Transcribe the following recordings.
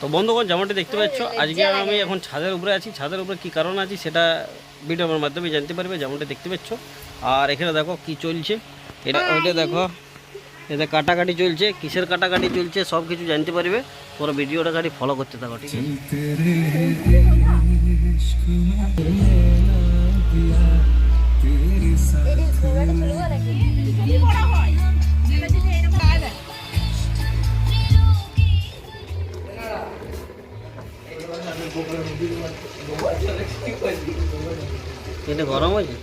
তো বন্ধুগণ যেমনটি দেখতে পাচ্ছ আজকে আমি এখন ছাদের উপরে আছি ছাদের উপরে কি কারণ আছি সেটা ভিডিওর মাধ্যমে জানতে পারবে যেমনটি দেখতে পাচ্ছ আর এখানে দেখো কি চলছে এটা ওইটা দেখো এতে কাটাকাটি চলছে কিসের কাটাকাটি চলছে সব কিছু জানতে পারবে পুরো ভিডিওটা খালি ফলো করতে থাকো ঠিক আছে এটা গরম হয়েছে?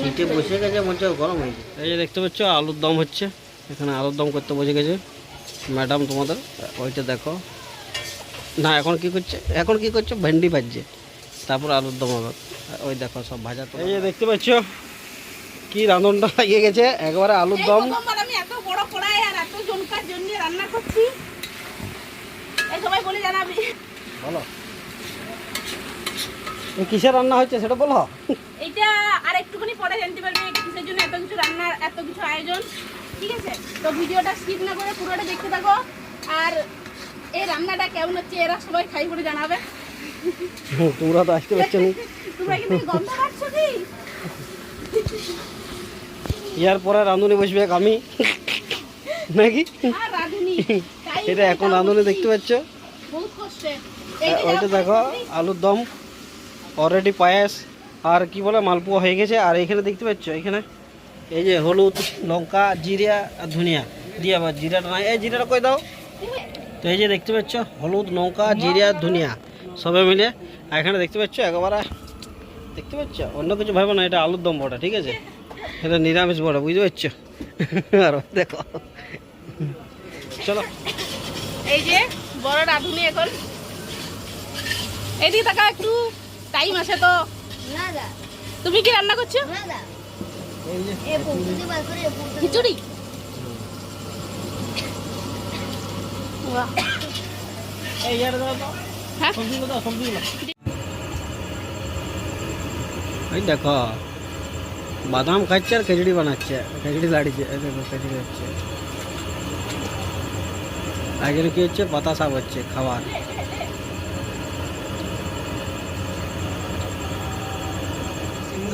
শীতে বসে গেছে মনে হচ্ছে গরম হয়েছে। এই যে দেখতে পাচ্ছ আলুর দম হচ্ছে। এখানে আলুর দম করতে বসে গেছে ম্যাডাম তোমাদের। ওইটা দেখো। না এখন কি করছে? এখন কি করছে? ভেন্ডি ভাজছে। তারপর আলুর দম হবে। ওই দেখো সব ভাজা তো এই যে দেখতে পাচ্ছ কি রাঁধনটা লাগিয়ে গেছে। একবারে আলুর দম। আমি এত বড় কড়াই আর এত জনকার জন্য রান্না করছি। এই সবাই বলে জানাবি। বলো। এই কিসের রান্না হচ্ছে সেটা বলো। এইটা আর একটুখানি পরে জানতে পারবে কিসের জন্য এত কিছু রান্নার এত কিছু আয়োজন। ঠিক আছে? তো ভিডিওটা স্কিপ না করে পুরোটা দেখতে থাকো। আর এই রান্নাটা কেমন হচ্ছে এরা সবাই খাই করে জানাবে। তোমরা তো আসতে পারছ না। তোমরা কিন্তু গন্ধ পাচ্ছ কি? ইয়ার পরে রাঁধুনি বসবে আমি? নাকি? এটা এখন রাঁধুনি দেখতে পাচ্ছ? ওইটা দেখো আলুর দম অলরেডি পায়েস। আর কি বলে, মালপোয়া হয়ে গেছে। আর এখানে দেখতে পাচ্ছ, এখানে এই যে হলুদ, লঙ্কা, জিরা আর ধনিয়া। দিয়া বা জিরাটা নাই। এই জিরাটা কই দাও? তো এই যে দেখতে পাচ্ছ, হলুদ, লঙ্কা, জিরা, ধনিয়া, সবে মিলে। আর এখানে দেখতে পাচ্ছ, একেবারে দেখতে পাচ্ছ? অন্য কিছু ভাবো না, এটা আলুর দম বড়া, ঠিক আছে? এটা নিরামিষ বড়া, বুঝতে পারছ? আর দেখো। চলো। এই যে বড় রাঁধুনি এখন। এদিকে টাকা একটু, টাইম আছে তো। তুমি কি রান্না করছ? খিচুড়ি। এই ইয়ার দাও তো। হ্যাঁ? এই দেখো বাদাম খাচ্ছে আর খিচড়ি বানাচ্ছে। খিচড়ি লাড়িছে দেখো খিচড়ি হচ্ছে। আজকে কি হচ্ছে? পাতা শাক হচ্ছে খাবার।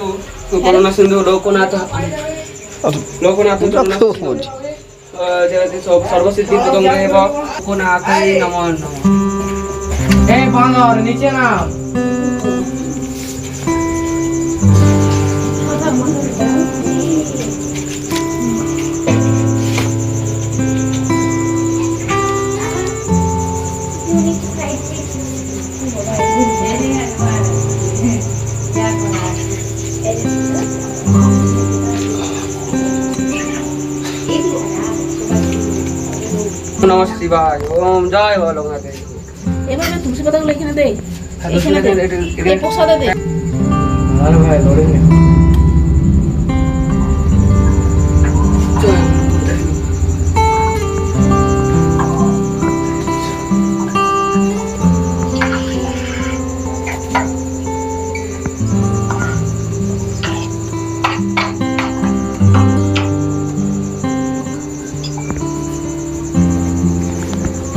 సింధు కరోనా సింధు లోకనాథ లోకనాథ সর্বসিদ্ধি প্রদঙ্গ লোকনাথ নম নিচে নাম। নমঃ শিবায় ওম জয় বাবা লোকনাথ এবার তুলসী পাতাগুলো এখানে দে হ্যাঁ, এখানে দে প্রসাদে দে। আরে ভাই ধরে নে।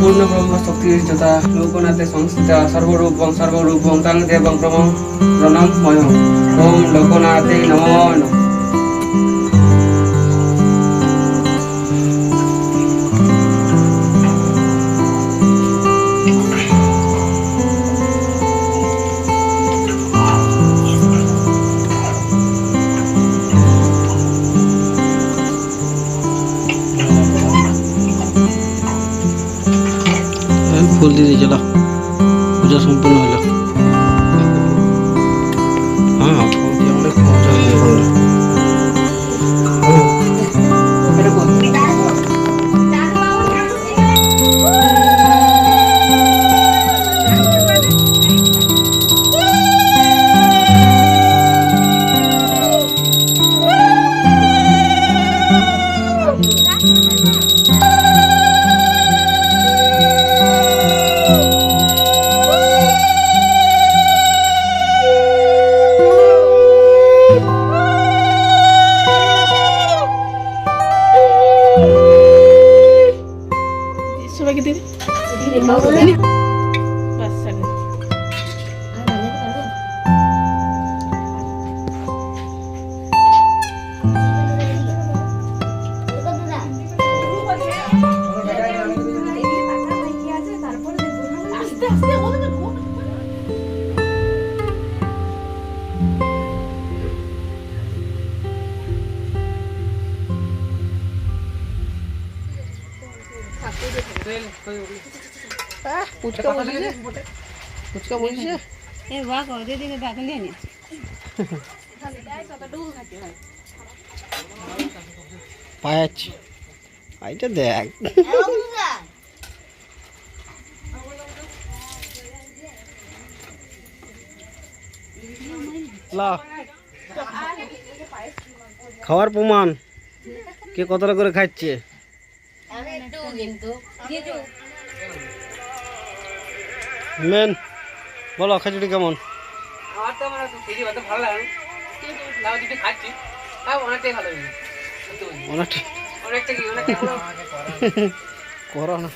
পূর্ণ ব্রহ্ম শক্তির যথা লোকনাথে সংস্থিতা সর্বরূপং সর্বরূপং তাং দেবং প্রমং প্রণমময় ওম লোকনাথে নমো। ফুল দিয়ে চলো পূজা সম্পূর্ণ হলো। ফুচকা ফুচকা এ বাহ নিয়ে নি দেখ খাওয়ার প্রমাণ। কে কতটা করে খাচ্ছে? মেন বলো খিচুড়ি কেমন? আমার তো আমার খেতে অত ভালো লাগে। না কিন্তু লাউ যদি খাচ্ছি। তাও অনেকটাই ভালো লাগে। অনেকটা অনেকটা কি অনেকটা করো না।